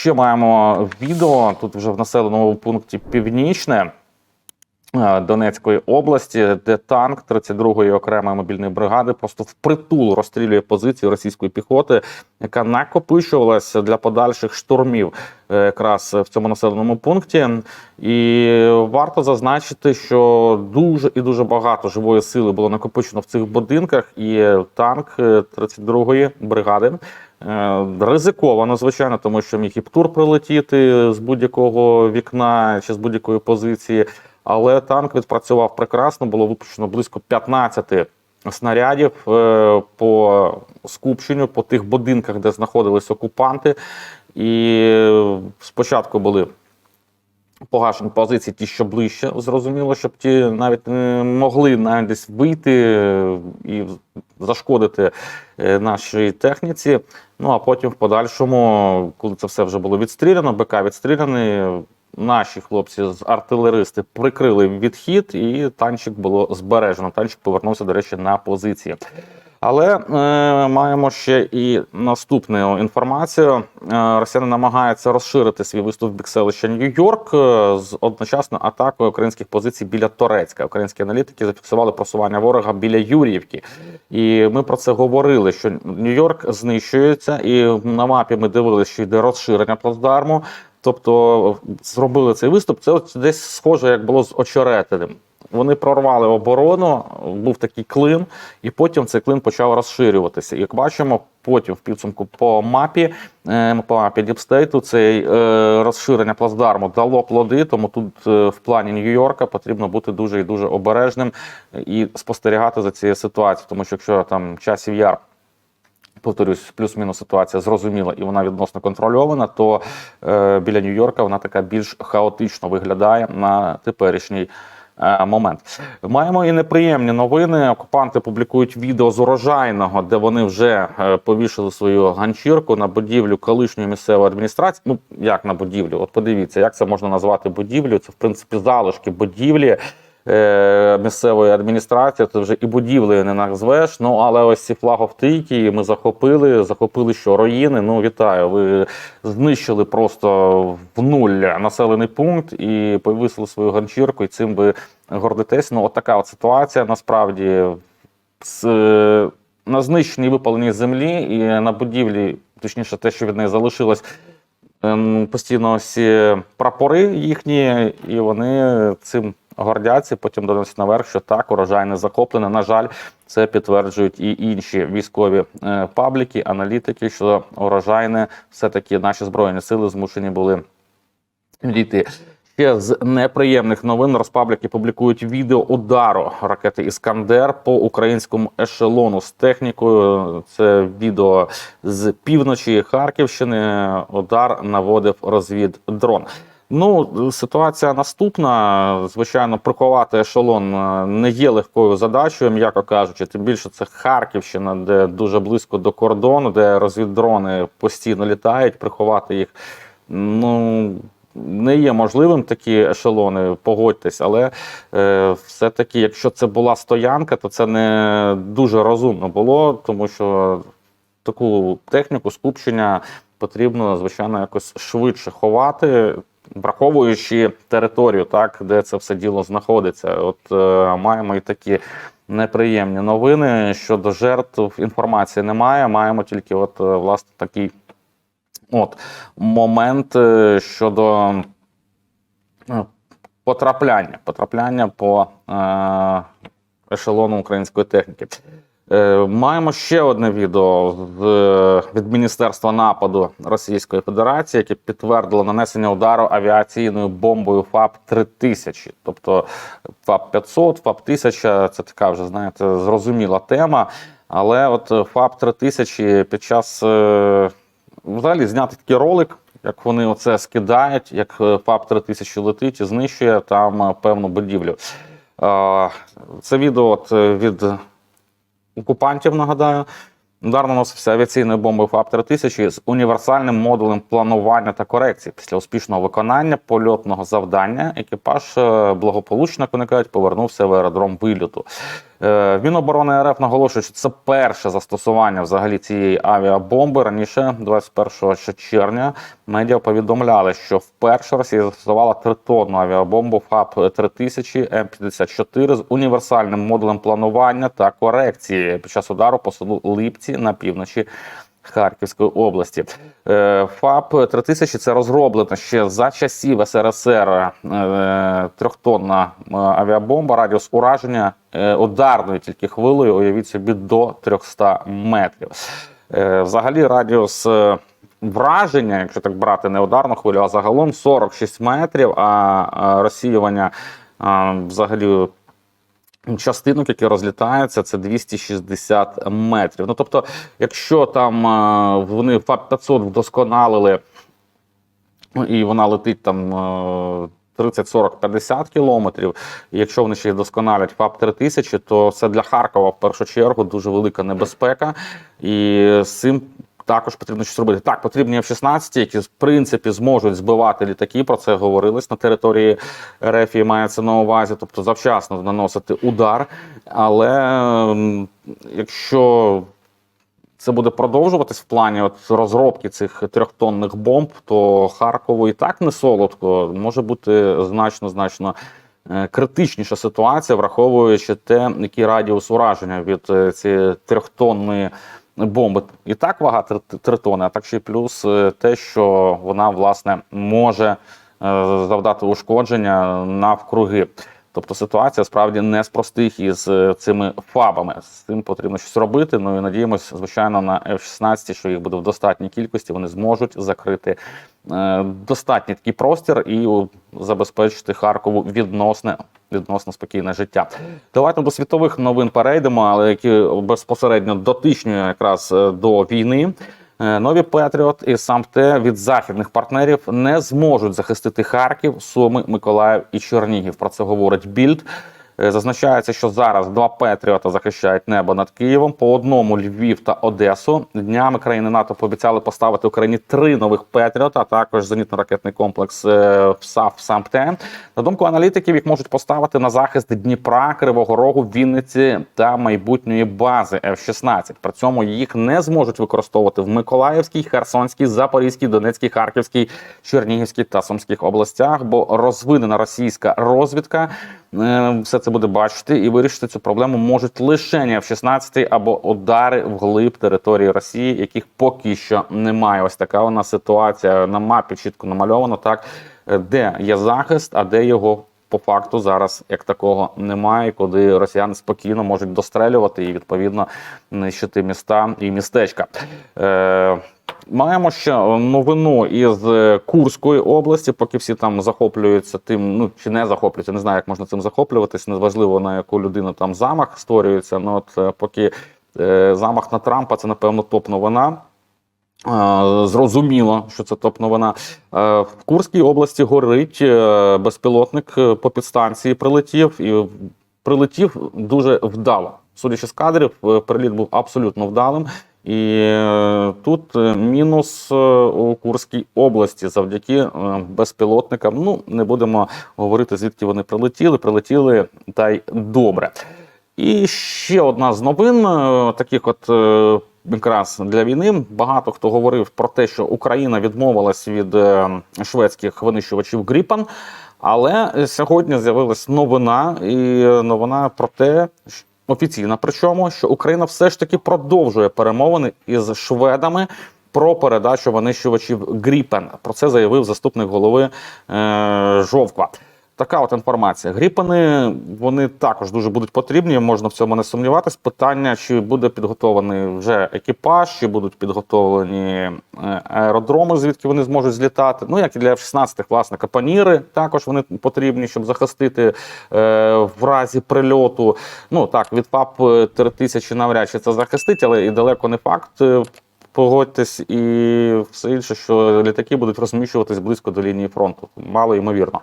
ще маємо відео тут вже в населеному пункті Північне. е, Донецької області, де танк 32-ї окремої мобільної бригади просто впритул розстрілює позиції російської піхоти, яка накопичувалася для подальших штурмів е, якраз в цьому населеному пункті. І варто зазначити, що дуже і дуже багато живої сили було накопичено в цих будинках, і танк е, 32-ї бригади. Е, Ризиковано, звичайно, тому що міг і птур прилетіти з будь-якого вікна чи з будь-якої позиції. Але танк відпрацював прекрасно, було випущено близько 15 снарядів е, по скупченню, по тих будинках, де знаходились окупанти. І спочатку були погашені позиції, ті, що ближче, зрозуміло, щоб ті навіть не могли навіть десь вийти і зашкодити е, нашій техніці. Ну а потім в подальшому, коли це все вже було відстріляно, БК відстріляний. Наші хлопці з артилеристи прикрили відхід, і танчик було збережено. Танчик повернувся, до речі, на позиції. Але е, маємо ще і наступну інформацію. Е, росіяни намагаються розширити свій виступ в бік селища Нью-Йорк е, з одночасно атакою українських позицій біля Торецька. Українські аналітики зафіксували просування ворога біля Юріївки. І ми про це говорили. Що Нью-Йорк знищується, і на мапі ми дивилися, що йде розширення плацдарму. Тобто зробили цей виступ. Це десь схоже, як було з очеретиним. Вони прорвали оборону, був такий клин, і потім цей клин почав розширюватися. Як бачимо, потім в підсумку по мапі, е, по мапі Діпстейту, цей е, розширення плацдарму дало плоди. Тому тут е, в плані Нью-Йорка потрібно бути дуже і дуже обережним і спостерігати за цією ситуацією. Тому що якщо там часів яр. Повторюсь, плюс-мінус ситуація зрозуміла і вона відносно контрольована, то е, біля Нью-Йорка вона така більш хаотично виглядає на теперішній момент. Маємо і неприємні новини. Окупанти публікують відео з урожайного, де вони вже е, повішали свою ганчірку на будівлю колишньої місцевої адміністрації. Ну як на будівлю? От подивіться, як це можна назвати будівлю? Це в принципі залишки будівлі е, місцевої адміністрації, це вже і будівлею не назвеш. Ну але ось ці флаговтики ми захопили, захопили що руїни. Ну вітаю. Ви знищили просто в нуль населений пункт і повісили свою ганчірку, і цим ви гордитесь. Ну, от така от ситуація насправді з, е, на знищеній випаленій землі і на будівлі, точніше, те, що від неї залишилось. ем, Постійно всі прапори їхні, і вони цим гордяться, потім доносять наверх, що так, урожай не захоплений. На жаль, це підтверджують і інші військові е, пабліки, аналітики, що урожайне все-таки наші збройні сили змушені були дійти. Ще з неприємних новин Роспабліки публікують відео удару ракети Іскандер по українському ешелону з технікою. Це відео з півночі Харківщини. Удар наводив розвіддрон. Ну, ситуація наступна. Звичайно, приховати ешелон е, не є легкою задачею, м'яко кажучи. Тим більше це Харківщина, де дуже близько до кордону, де розвіддрони постійно літають. Приховати їх ну не є можливим такі ешелони, погодьтесь, але е, все-таки, якщо це була стоянка, то це не дуже розумно було, тому що таку техніку скупчення потрібно, звичайно, якось швидше ховати. Враховуючи територію, так де це все діло знаходиться, от е, маємо і такі неприємні новини щодо жертв. Інформації немає. Маємо тільки, от е, власне, такий от момент е, щодо е, потрапляння, потрапляння по е, ешелону української техніки. Е, Маємо ще одне відео від Міністерства нападу Російської Федерації, яке підтвердило нанесення удару авіаційною бомбою ФАП 3000 Тобто ФАП 500, ФАП 1000 це така вже знаєте зрозуміла тема. Але от ФАП 3000 під час е, взагалі зняти такий ролик, як вони оце скидають, як е, ФАП 3000 летить і знищує там е, певну будівлю. Е, Це відео е, від окупантів, нагадаю. Удар наносився авіаційною бомбою ФАП-3000 з універсальним модулем планування та корекції. Після успішного виконання польотного завдання екіпаж е, благополучно, кажуть, повернувся в аеродром вильоту. Е, Міноборони РФ наголошує, що це перше застосування взагалі цієї авіабомби. Раніше, 21 ще червня, медіа повідомляли, що вперше Росія застосувала тритонну авіабомбу ФАП 3000 М54 з універсальним модулем планування та корекції під час удару по селу Липці на півночі. Харківської області Е, ФАП 3000 це розроблена ще за часів СРСР е, трьохтонна е, авіабомба. Радіус ураження ударною тільки хвилею, уявіть собі, до 300 метрів. Взагалі радіус враження, якщо так брати не ударну хвилю, а загалом 46 метрів, а розсіювання взагалі частинок, які розлітаються, це 260 метрів. Ну тобто, якщо там вони ФАП 500 вдосконалили, ну, і вона летить там. е, 30, 40, 50 кілометрів. Якщо вони ще й досконалять ФАП 3000, то це для Харкова в першу чергу дуже велика небезпека. І з цим також потрібно щось робити. Так, потрібні F-16, які в принципі зможуть збивати літаки. Про це говорилось на території РФ і мається на увазі, тобто завчасно наносити удар. Але якщо це буде продовжуватись в плані от розробки цих трьохтонних бомб, то Харкову і так не солодко може бути значно значно. е, Критичніша ситуація, враховуючи те, який радіус ураження від е, цієї трьохтонної бомби. І так вага три, три тони, а так ще й плюс е, те, що вона власне може е, завдати ушкодження навкруги. Тобто ситуація справді не з простих із е, цими фабами. З цим потрібно щось робити. Ну і надіємося, звичайно, на F-16, що їх буде в достатній кількості. Вони зможуть закрити достатній такий простір і забезпечити Харкову відносне. Відносно спокійне життя. Давайте до світових новин перейдемо, але які безпосередньо дотичні якраз е, до війни. Е, Нові Петріот і сам те від західних партнерів не зможуть захистити Харків, Суми, Миколаїв і Чернігів. Про це говорить Більд. Е, Зазначається, що зараз два Петріота захищають небо над Києвом, по одному Львів та Одесу. Днями країни НАТО пообіцяли поставити Україні три нових Петріота, а також зенітно-ракетний комплекс е, ПСАФ САМТЕ. На думку аналітиків, їх можуть поставити на захист Дніпра, Кривого Рогу, Вінниці та майбутньої бази F-16. При цьому їх не зможуть використовувати в Миколаївській, Херсонській, Запорізькій, Донецькій, Харківській, Чернігівській та Сумських областях, бо розвинена російська розвідка е, все це буде бачити і вирішити цю проблему можуть лише F-16 або удари вглиб території Росії, яких поки що немає. Ось така вона ситуація на мапі чітко намальовано, так е, де є захист, а де його. По факту зараз як такого немає, куди росіяни спокійно можуть дострелювати і відповідно нищити міста і містечка. Е, Маємо ще новину із е, Курської області, поки всі там захоплюються тим, ну чи не захоплюються, не знаю, як можна цим захоплюватись. Неважливо на яку людину там замах створюється. Ну от е, поки е, замах на Трампа, це напевно топ новина. Е, Зрозуміло, що це топ новина. Е, В Курській області горить е, безпілотник е, по підстанції прилетів і прилетів дуже вдало. Судячи з кадрів, е, приліт був абсолютно вдалим. І е, тут е, мінус е, у Курській області завдяки безпілотникам. Ну, не будемо говорити, звідки вони прилетіли. Прилетіли та й добре. І ще одна з новин, таких от якраз для війни. Багато хто говорив про те, що Україна відмовилась від шведських винищувачів Гріпан. Але сьогодні з'явилась новина, і новина про те, офіційна, причому, що Україна все ж таки продовжує перемовини із шведами. Про передачу винищувачів Гріпен. Про це заявив заступник голови е, Жовква. Така от інформація. Гріпани вони також дуже будуть потрібні. Можна в цьому не сумніватись. Питання, чи буде підготовлений вже екіпаж, чи будуть підготовлені е, аеродроми, звідки вони зможуть злітати. Ну як і для F-16, власне, капаніри також вони потрібні, щоб захистити е, в разі прильоту. Ну так, від ФАП 3000 навряд чи це захистить, але і далеко не факт. Е, Погодьтесь і все інше, що літаки будуть розміщуватись близько до лінії фронту. Мало ймовірно.